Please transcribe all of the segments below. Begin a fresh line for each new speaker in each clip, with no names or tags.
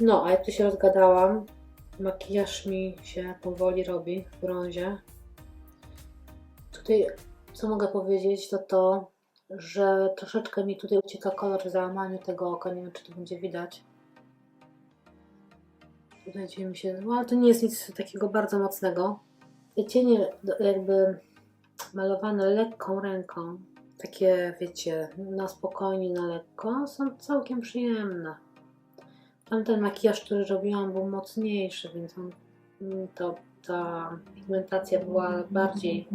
No, a jak tu się rozgadałam, makijaż mi się powoli robi w brązie. Tutaj, co mogę powiedzieć, to to, że troszeczkę mi tutaj ucieka kolor w załamaniu tego oka. Nie wiem, czy to będzie widać. Tutaj dzieje mi się, no ale to nie jest nic takiego bardzo mocnego. Te cienie jakby malowane lekką ręką, takie wiecie, na spokojnie, na lekko, są całkiem przyjemne. Tamten makijaż, który robiłam, był mocniejszy, więc on, to, ta pigmentacja była bardziej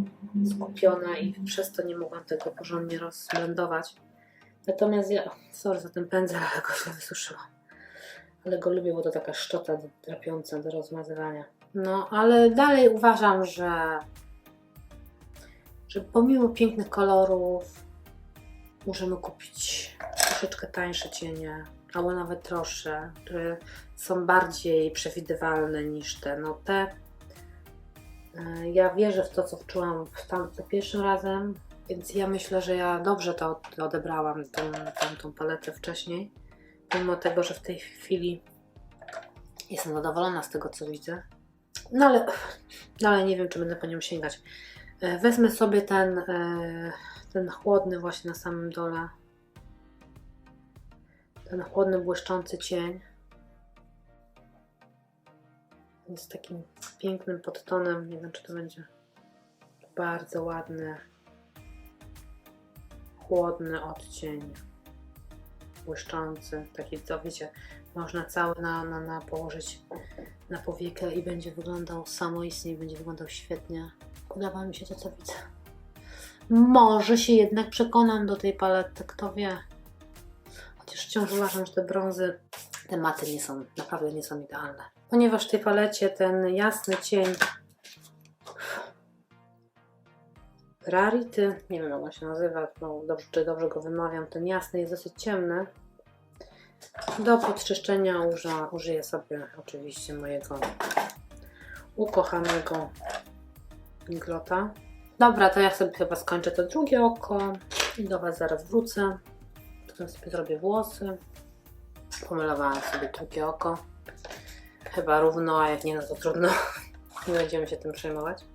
skupiona i przez to nie mogłam tego porządnie rozblendować. Natomiast ja, sorry za ten pędzel, ale go źle wysuszyłam. Ale go lubię, bo to taka szczota drapiąca do rozmazywania. No, ale dalej uważam, że, że pomimo pięknych kolorów możemy kupić troszeczkę tańsze cienie, albo nawet droższe, które są bardziej przewidywalne niż te. No te e, ja wierzę w to, co wczułam w za pierwszym razem, więc ja myślę, że ja dobrze to od- odebrałam, tą, tamtą paletę wcześniej. Pomimo tego, że w tej chwili jestem zadowolona z tego, co widzę. No ale, no ale nie wiem, czy będę po nią sięgać. E, Wezmę sobie ten, e, ten chłodny właśnie na samym dole. Ten chłodny, błyszczący cień. Z takim pięknym podtonem. Nie wiem, czy to będzie bardzo ładny, chłodny odcień. Błyszczący. Taki, to wiecie, można cały na, na, na położyć na powiekę i będzie wyglądał samoistnie, będzie wyglądał świetnie. Podoba mi się to, co widzę. Może się jednak przekonam do tej palety, kto wie. Wciąż uważam, że te brązy, te maty nie są, naprawdę nie są idealne. Ponieważ w tej palecie ten jasny cień Rarity, nie wiem jak on się nazywa, no dobrze, czy dobrze go wymawiam, ten jasny jest dosyć ciemny. Do podczyszczenia uża, użyję sobie oczywiście mojego ukochanego Inglota. Dobra, to ja sobie chyba skończę to drugie oko i do Was zaraz wrócę. Potem sobie zrobię włosy. Pomalowałam sobie drugie oko. Chyba równo, a jak nie, no to trudno. Nie będziemy się tym przejmować.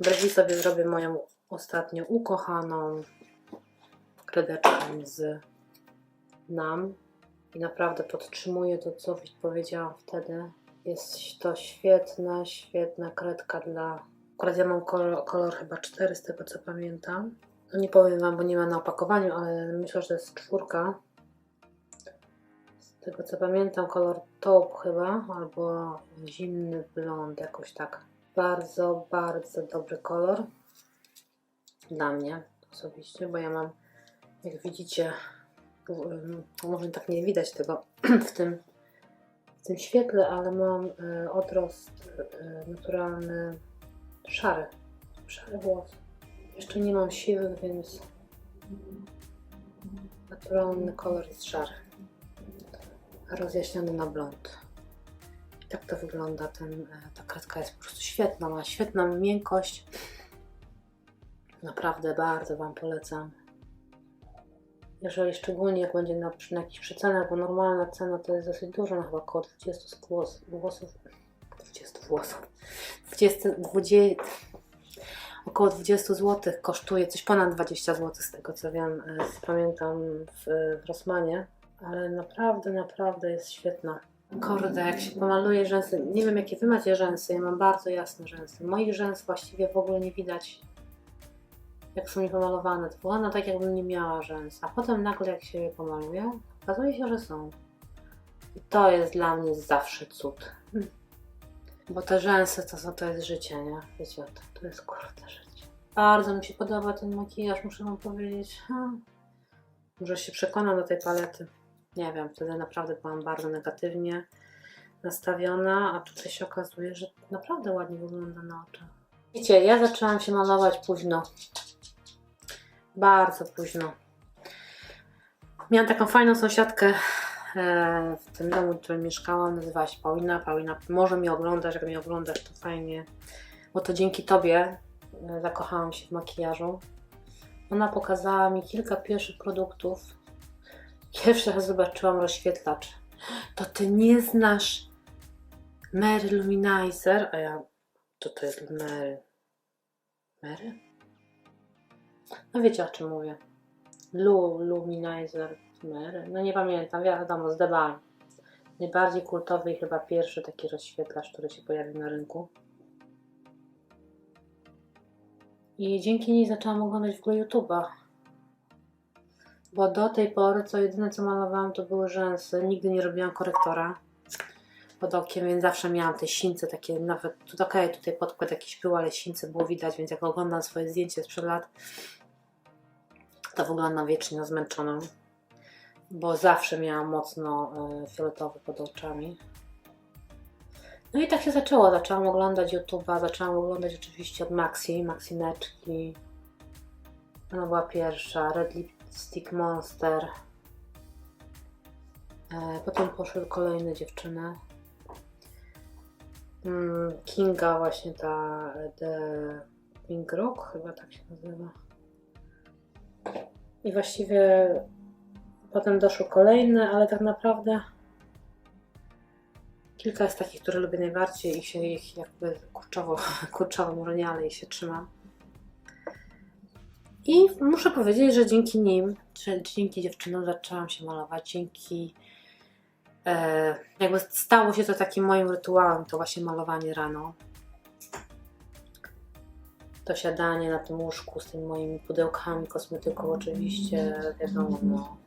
Brwi sobie zrobię moją ostatnio ukochaną kredeczką z NAM. I naprawdę podtrzymuję to, co powiedziałam wtedy. Jest to świetna, świetna kredka dla... Akurat ja mam kolor, kolor chyba 4 z tego, co pamiętam. No nie powiem Wam, bo nie ma na opakowaniu, ale myślę, że to jest czwórka. Z tego, co pamiętam, kolor taupe chyba, albo zimny blond, jakoś tak. Bardzo, bardzo dobry kolor. Dla mnie osobiście, bo ja mam, jak widzicie, ym, może tak nie widać tego w tym, w tym świetle, ale mam y, odrost y, naturalny szary, szary włos. Jeszcze nie mam siwych, więc naturalny kolor jest szary, rozjaśniony na blond. I tak to wygląda, ten, e, ta kredka jest po prostu świetna, ma świetną miękkość. Naprawdę bardzo Wam polecam. Jeżeli szczególnie jak będzie na, na jakichś bo normalna cena to jest dosyć dużo, no chyba około 20 głos, włosów. 20 włosów. 20, 20, około 20 zł kosztuje, coś ponad 20 zł z tego co wiem, e, pamiętam w, Rossmanie, ale naprawdę, naprawdę jest świetna. Kurde, jak się pomaluje rzęsy, nie wiem jakie wy macie rzęsy, ja mam bardzo jasne rzęsy. Moich rzęs właściwie w ogóle nie widać, jak są niepomalowane. To wygląda tak, jakbym nie miała rzęs. A potem nagle jak się je pomaluje, okazuje się, że są. I to jest dla mnie zawsze cud. Bo te rzęsy to, to jest życie, nie? Wiecie to, to jest kurde życie. Bardzo mi się podoba ten makijaż, muszę wam powiedzieć. Hmm. Może się przekonam do tej palety. Nie wiem, wtedy naprawdę byłam bardzo negatywnie nastawiona, a tutaj się okazuje, że naprawdę ładnie wygląda na oczach. Wiecie, ja zaczęłam się malować późno. Bardzo późno. Miałam taką fajną sąsiadkę w tym domu, w którym mieszkałam. Nazywała się Paulina. Paulina, może mnie oglądasz, jak mnie oglądasz, to fajnie. Bo to dzięki Tobie e, zakochałam się w makijażu. Ona pokazała mi kilka pierwszych produktów. Pierwszy raz zobaczyłam rozświetlacz. To ty nie znasz Mary Luminizer, a ja... To to jest Mary. Mary? No wiecie o czym mówię. Lu, Luminizer, Mary. No nie pamiętam, wiadomo, z. Najbardziej kultowy i chyba pierwszy taki rozświetlacz, który się pojawił na rynku. I dzięki niej zaczęłam oglądać w ogóle YouTube'a. Bo do tej pory, co jedyne co malowałam, to były rzęsy. Nigdy nie robiłam korektora pod okiem, więc zawsze miałam te sińce takie, nawet, tu okej, tutaj podkład jakiś był, ale sińce było widać, więc jak oglądam swoje zdjęcie sprzed lat, to wyglądam wiecznie zmęczoną. Bo zawsze miałam mocno e, fioletowy pod oczami. No i tak się zaczęło. Zaczęłam oglądać YouTube'a, zaczęłam oglądać oczywiście od Maxi, Maxineczki. Ona była pierwsza, Red Lipstick Monster. E, potem poszły kolejne dziewczyny. Mm, Kinga właśnie ta The Pink Rock, chyba tak się nazywa. I właściwie potem doszły kolejne, ale tak naprawdę kilka jest takich, które lubię najbardziej i się ich jakby kurczowo, kurczowo może ale ich się trzymam. I muszę powiedzieć, że dzięki nim, czy dzięki dziewczynom zaczęłam się malować, dzięki e, jakby stało się to takim moim rytuałem, to właśnie malowanie rano. To siadanie na tym łóżku z tymi moimi pudełkami, kosmetyką oczywiście, wiadomo, no.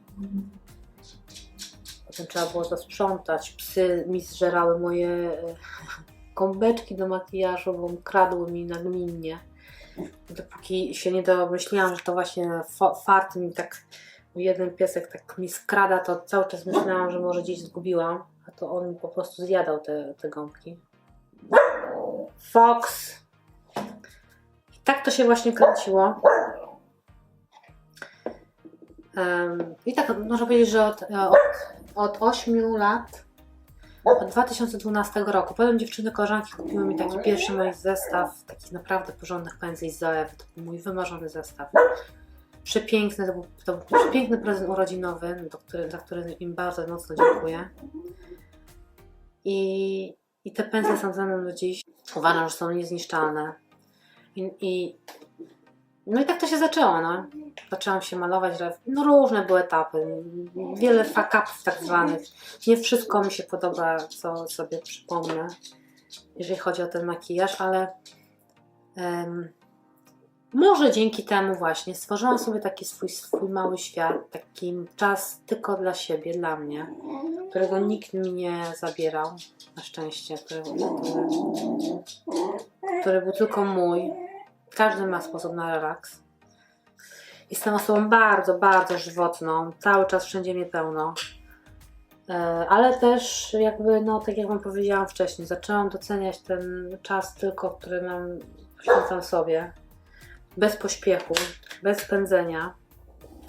Potem trzeba było to sprzątać, psy mi zżerały moje e, gąbeczki do makijażu, bo kradły mi nagminnie. Dopóki się nie domyśliłam, że to właśnie fa- fart mi tak, jeden piesek tak mi skrada, to cały czas myślałam, że może gdzieś zgubiłam, a to on mi po prostu zjadał te, te gąbki. Fox! I tak to się właśnie kręciło. I tak można powiedzieć, że od, od, od 8 lat, od 2012 roku, potem dziewczyny koleżanki kupiły mi taki pierwszy mój zestaw takich naprawdę porządnych pędzli z Zoewy. To był mój wymarzony zestaw. Przepiękny, to był, to był przepiękny prezent urodzinowy, do który, za który im bardzo mocno dziękuję. I, I te pędzle są ze mną do dziś. Uważam, że są niezniszczalne. I, i no i tak to się zaczęło, no. Zaczęłam się malować, no różne były etapy, wiele fuck-upów tak zwanych. Nie wszystko mi się podoba, co sobie przypomnę, jeżeli chodzi o ten makijaż, ale em, może dzięki temu właśnie stworzyłam sobie taki swój, swój mały świat, taki czas tylko dla siebie, dla mnie, którego nikt mi nie zabierał, na szczęście, który, który, który był tylko mój. Każdy ma sposób na relaks. Jestem osobą bardzo, bardzo żywotną. Cały czas wszędzie mnie pełno. E, Ale też jakby, no tak jak Wam powiedziałam wcześniej, zaczęłam doceniać ten czas tylko, który nam poświęcam sobie. Bez pośpiechu, bez pędzenia.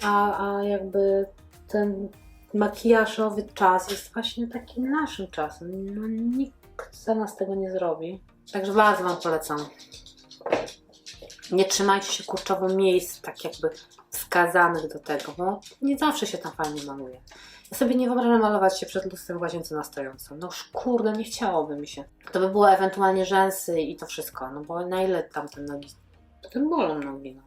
A, a jakby ten makijażowy czas jest właśnie takim naszym czasem. No, nikt za nas tego nie zrobi. Także bardzo Wam polecam. Nie trzymajcie się kurczowo miejsc tak jakby wskazanych do tego, bo nie zawsze się tam fajnie maluje. Ja sobie nie wyobrażam malować się przed lustrem w łazience na stojąco. No już kurde, nie chciałoby mi się. To by było ewentualnie rzęsy i to wszystko, no bo na ile tam te nogi, potem bolą nogi, no.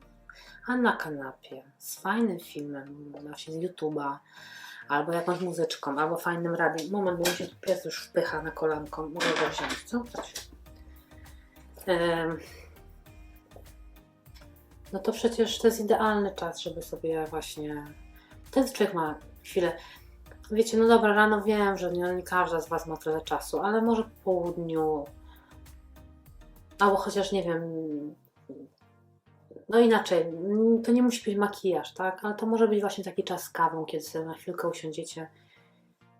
A na kanapie, z fajnym filmem, właśnie z YouTube'a, albo jakąś muzyczką, albo fajnym radiem. Moment, bo mi się tu pies już wpycha na kolanko. Mogę go wziąć, co? Em, no to przecież to jest idealny czas, żeby sobie właśnie. Ten człowiek ma chwilę. Wiecie, no dobra, rano wiem, że nie, nie każda z Was ma tyle czasu, ale może po południu. Albo chociaż nie wiem. No inaczej, to nie musi być makijaż, tak? Ale to może być właśnie taki czas z kawą, kiedy sobie na chwilkę usiądziecie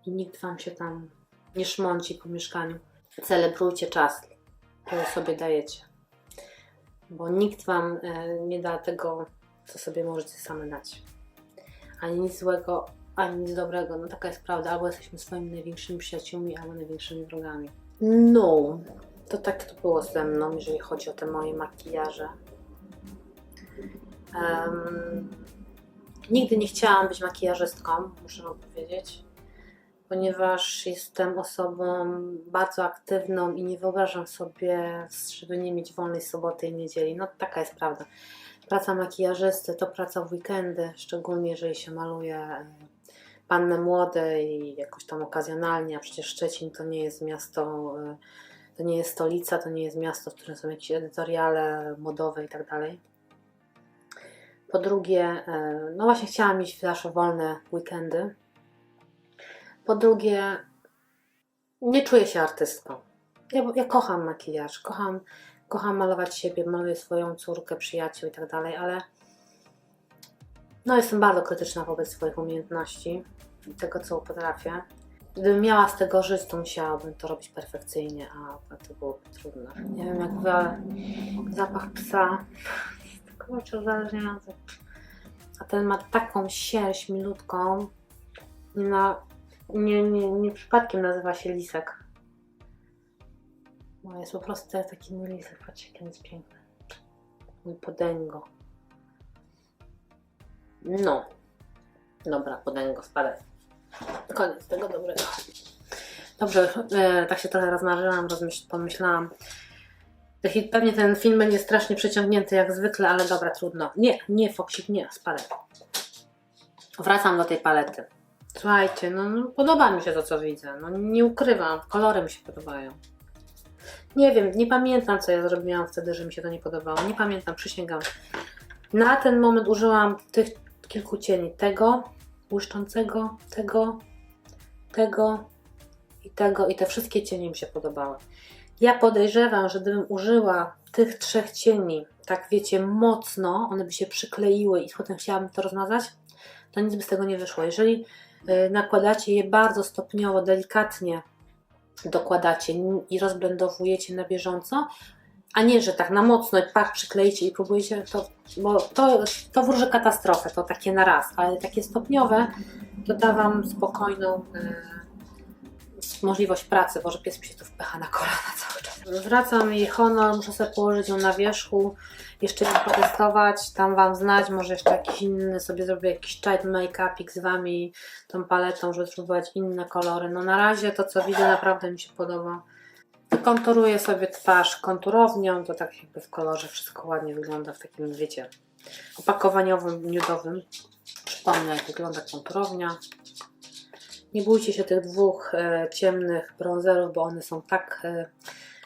i nikt Wam się tam nie szmąci po mieszkaniu. Celebrujcie czas, który sobie dajecie bo nikt Wam e, nie da tego, co sobie możecie same dać. Ani nic złego, ani nic dobrego. No taka jest prawda. Albo jesteśmy swoimi największymi przyjaciółmi, albo największymi wrogami. No, to tak to było ze mną, jeżeli chodzi o te moje makijaże. Em, nigdy nie chciałam być makijażystką, muszę Wam powiedzieć. Ponieważ jestem osobą bardzo aktywną i nie wyobrażam sobie, żeby nie mieć wolnej soboty i niedzieli. No taka jest prawda. Praca makijażysty to praca w weekendy, szczególnie jeżeli się maluje e, panny młode i jakoś tam okazjonalnie, a przecież Szczecin to nie jest miasto, e, to nie jest stolica, to nie jest miasto, w którym są jakieś edytoriale modowe i tak dalej. Po drugie, e, no właśnie chciałam mieć zawsze wolne weekendy. Po drugie, nie czuję się artystką. Ja, ja kocham makijaż, kocham, kocham malować siebie, maluję swoją córkę, przyjaciół i tak dalej, ale no jestem bardzo krytyczna wobec swoich umiejętności i tego, co potrafię. Gdybym miała z tego żyć, to musiałabym to robić perfekcyjnie, a to byłoby trudne. Nie wiem jak wy, zapach psa kurczę uzależniający. A ten ma taką sierść milutką. Nie, na, nie, nie, nie przypadkiem nazywa się lisek. No jest po prostu taki mój lisek. Patrzcie, jaki jest piękny. Mój podęgo. No. Dobra, podęgo, spadaj. Koniec tego dobrego. Dobrze, e, tak się trochę rozmarzyłam, pomyślałam. Pewnie ten film będzie strasznie przeciągnięty jak zwykle, ale dobra, trudno. Nie, nie, Foksik, nie, spadaj. Wracam do tej palety. Słuchajcie, no, no podoba mi się to, co widzę. No nie ukrywam, kolory mi się podobają. Nie wiem, nie pamiętam, co ja zrobiłam wtedy, że mi się to nie podobało. Nie pamiętam, przysięgam. Na ten moment użyłam tych kilku cieni. Tego, błyszczącego, tego, tego i tego. I te wszystkie cienie mi się podobały. Ja podejrzewam, że gdybym użyła tych trzech cieni, tak wiecie, mocno, one by się przykleiły i potem chciałabym to rozmazać, to nic by z tego nie wyszło. Jeżeli nakładacie je bardzo stopniowo, delikatnie dokładacie i rozblendowujecie na bieżąco, a nie, że tak na mocno pach przykleicie i próbujecie, to, bo to, to wróży katastrofę, to takie na raz, ale takie stopniowe, to da Wam spokojną y, możliwość pracy, bo że pies mi się tu wpycha na kolana cały czas. Zwracam jej honor, muszę sobie położyć ją na wierzchu, jeszcze ją potestować, tam Wam znać, może jeszcze jakiś inny sobie zrobię jakiś child make-upik z Wami, tą paletą, żeby spróbować inne kolory. No na razie to co widzę naprawdę mi się podoba. Konturuję sobie twarz konturownią, to tak jakby w kolorze wszystko ładnie wygląda w takim, wiecie, opakowaniowym, nudowym. Przypomnę jak wygląda konturownia. Nie bójcie się tych dwóch e, ciemnych bronzerów, bo one są tak e,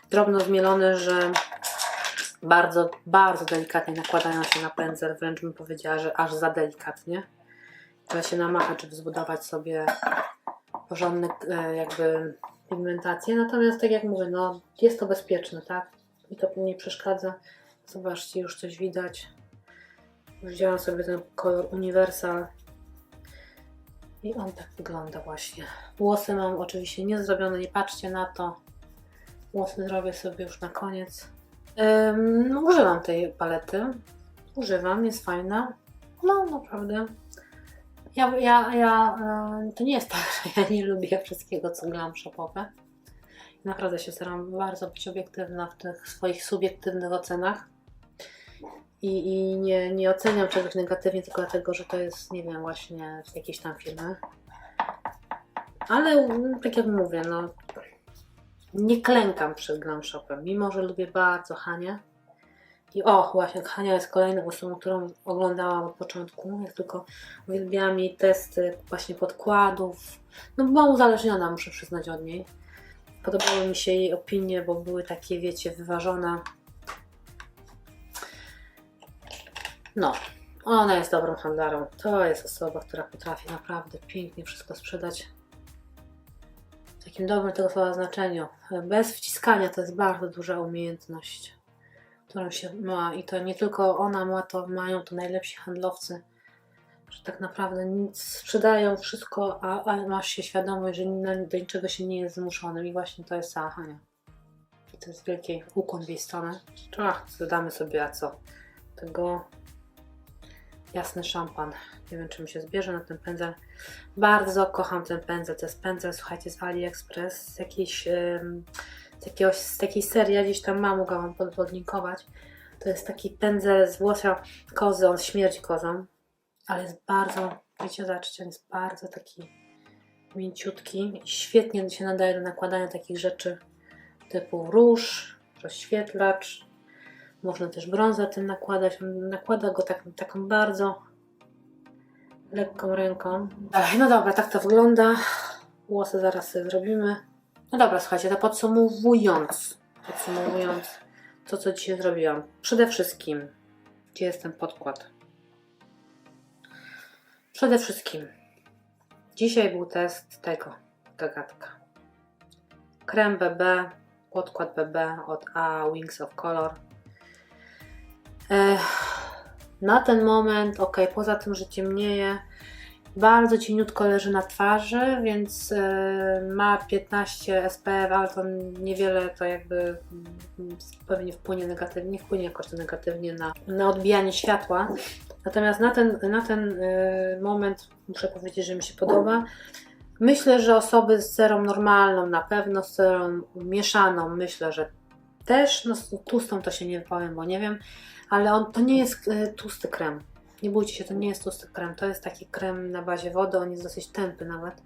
drobno zmielone, że bardzo, bardzo delikatnie nakładają się na pędzel. Wręcz bym powiedziała, że aż za delikatnie. Trzeba się namachać, żeby zbudować sobie porządny e, jakby pigmentację. Natomiast tak jak mówię, no jest to bezpieczne, tak? I to nie przeszkadza. Zobaczcie, już coś widać. Wzięłam sobie ten kolor Universal i on tak wygląda właśnie. Włosy mam oczywiście nie zrobione, nie patrzcie na to. Włosy zrobię sobie już na koniec. No, używam tej palety. Używam, jest fajna. No, naprawdę. Ja, ja, ja to nie jest tak, że ja nie lubię wszystkiego, co glam shopowe. Naprawdę się staram bardzo być obiektywna w tych swoich subiektywnych ocenach. I, i nie, nie oceniam czegoś negatywnie tylko dlatego, że to jest, nie wiem, właśnie jakieś tam filmy. Ale tak jak mówię, no nie klękam przed Glam Shopem, mimo że lubię bardzo Hanię. I o, właśnie Hania jest kolejną osobą, którą oglądałam od początku, jak tylko uwielbiałam jej testy właśnie podkładów. No byłam uzależniona, muszę przyznać od niej. Podobały mi się jej opinie, bo były takie, wiecie, wyważone. No, ona jest dobrą handlarą. To jest osoba, która potrafi naprawdę pięknie wszystko sprzedać. Takim dobrym tego słowa znaczeniu. Bez wciskania to jest bardzo duża umiejętność, którą się ma. I to nie tylko ona ma to, mają to najlepsi handlowcy. Że tak naprawdę nic sprzedają wszystko, a, a masz się świadomość, że do niczego się nie jest zmuszonym. I właśnie to jest cała Hania. I to jest wielki ukłon w jej stronę. Ach, dodamy sobie, a co? Tego jasny szampan. Nie wiem, czy mi się zbierze na ten pędzel. Bardzo kocham ten pędzel. To jest pędzel, słuchajcie, z AliExpress, z jakiejś, z jakiegoś, z takiej serii, ja gdzieś tam mam, mogę Wam pod, podlinkować. To jest taki pędzel z włosa kozy, on śmierdzi kozą, ale jest bardzo, wiecie, zobaczcie, on jest bardzo taki mięciutki. Świetnie się nadaje do nakładania takich rzeczy typu róż, rozświetlacz. Można też brązę tym nakładać. Nakłada go tak, taką bardzo lekką ręką. No dobra, tak to wygląda. Włosy zaraz sobie zrobimy. No dobra, słuchajcie, to podsumowując, podsumowując to, co dzisiaj zrobiłam. Przede wszystkim, gdzie jest ten podkład? Przede wszystkim, dzisiaj był test tego, gagatka. Krem BB, podkład BB od A Wings of Color. Na ten moment, ok, poza tym, że ciemnieje, bardzo cieniutko leży na twarzy, więc e, ma 15 SPF, ale to niewiele to jakby mm, pewnie wpłynie negatywnie, nie wpłynie jakoś to negatywnie na, na odbijanie światła. Natomiast na ten, na ten e, moment muszę powiedzieć, że mi się podoba. Myślę, że osoby z serą normalną na pewno, z serą mieszaną myślę, że też, no z tłustą to się nie powiem, bo nie wiem, ale on to nie jest e, tłusty krem. Nie bójcie się, to nie jest tłusty krem, to jest taki krem na bazie wody, on jest dosyć tępy nawet.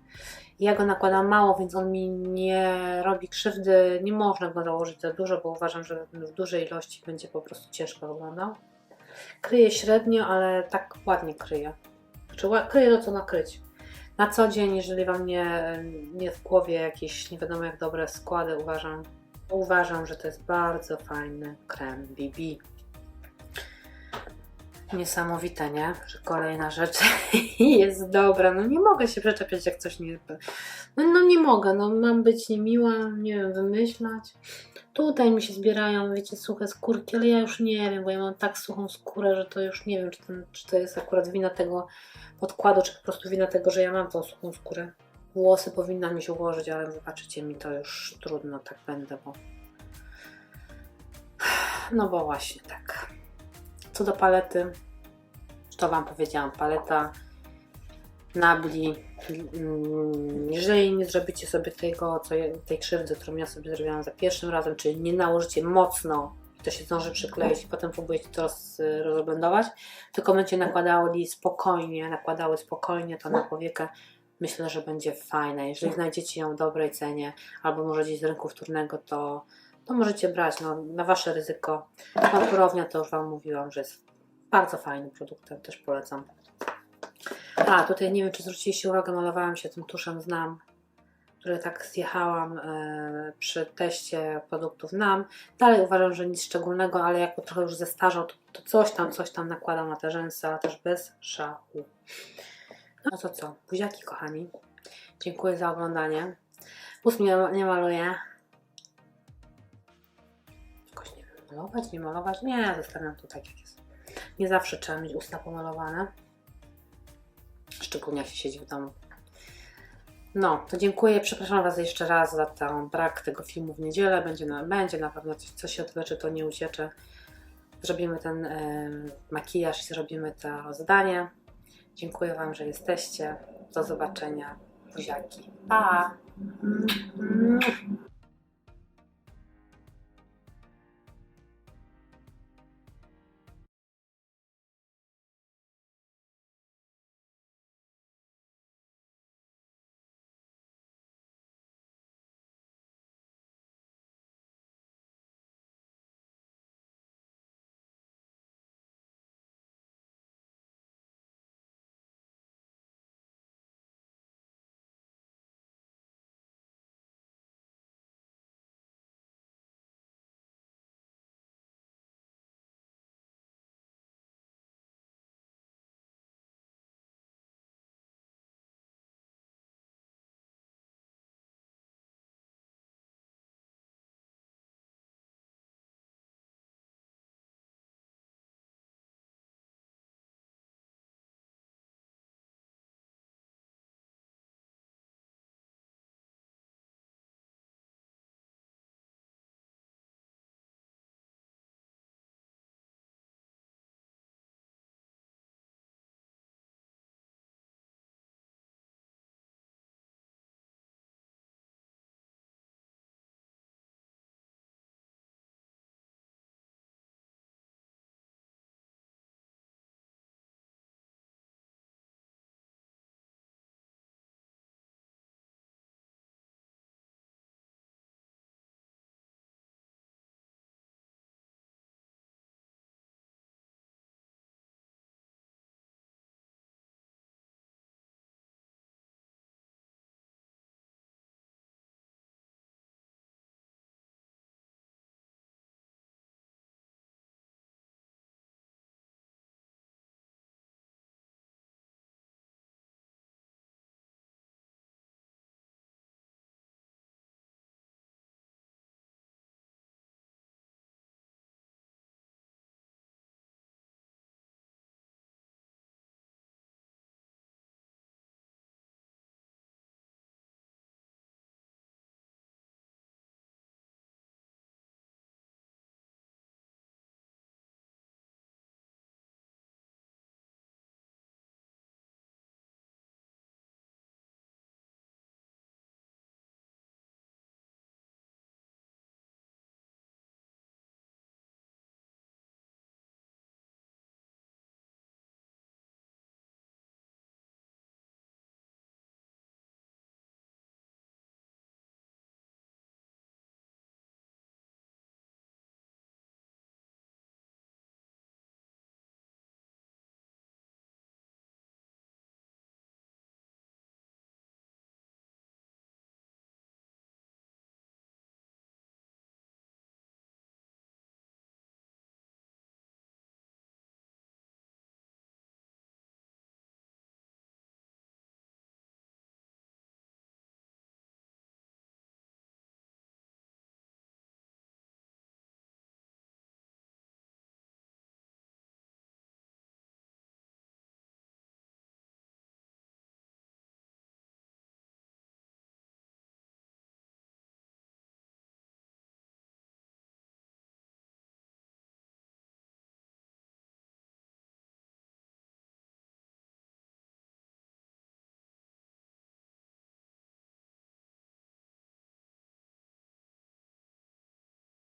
Ja go nakładam mało, więc on mi nie robi krzywdy, nie można go założyć za dużo, bo uważam, że w dużej ilości będzie po prostu ciężko wyglądał. Kryje średnio, ale tak ładnie kryje. Znaczy kryje to, co nakryć. Na co dzień, jeżeli Wam nie, nie w głowie jakieś nie wiadomo jak dobre składy, uważam, uważam, że to jest bardzo fajny krem BB. Niesamowite, nie? Że kolejna rzecz jest dobra. No nie mogę się przyczepiać, jak coś nie. No, no nie mogę, no mam być niemiła, nie wiem, wymyślać. Tutaj mi się zbierają, wiecie, suche skórki, ale ja już nie wiem, bo ja mam tak suchą skórę, że to już nie wiem, czy, ten, czy to jest akurat wina tego podkładu, czy po prostu wina tego, że ja mam tą suchą skórę. Włosy powinna mi się ułożyć, ale wybaczycie mi, to już trudno, tak będę, bo. No bo właśnie tak. Co do palety, to Wam powiedziałam, paleta Nabli. Mm, Jeżeli nie zrobicie sobie tego, co ja, tej krzywdy, którą ja sobie zrobiłam za pierwszym razem, czyli nie nałożycie mocno, to się zdąży przykleić i potem próbujecie to roz, tylko będziecie nakładali spokojnie, nakładały spokojnie to na powiekę, myślę, że będzie fajne. Jeżeli znajdziecie ją w dobrej cenie, albo może gdzieś z rynku wtórnego, to, to możecie brać no, na Wasze ryzyko. Konkurownia to już Wam mówiłam, że jest bardzo fajnym produktem, też polecam. A, tutaj nie wiem, czy zwróciliście uwagę, malowałam się tym tuszem Znam, który tak zjechałam e, przy teście produktów NAM. Dalej uważam, że nic szczególnego, ale jak trochę już zestarzał, to, to coś tam, coś tam nakładam na te rzęsy, ale też bez szału. No to co, buziaki kochani. Dziękuję za oglądanie. Ust nie, nie maluję. Malować, nie malować? Nie, zostawiam to tak jak jest. Nie zawsze trzeba mieć usta pomalowane. Szczególnie jak się siedzi w domu. No, to dziękuję. Przepraszam Was jeszcze raz za ten brak tego filmu w niedzielę. Będzie na, będzie na pewno coś, coś się odleczy, to nie uciecze. Zrobimy ten e, makijaż i zrobimy to zdanie. Dziękuję Wam, że jesteście. Do zobaczenia. Buziaki. Pa!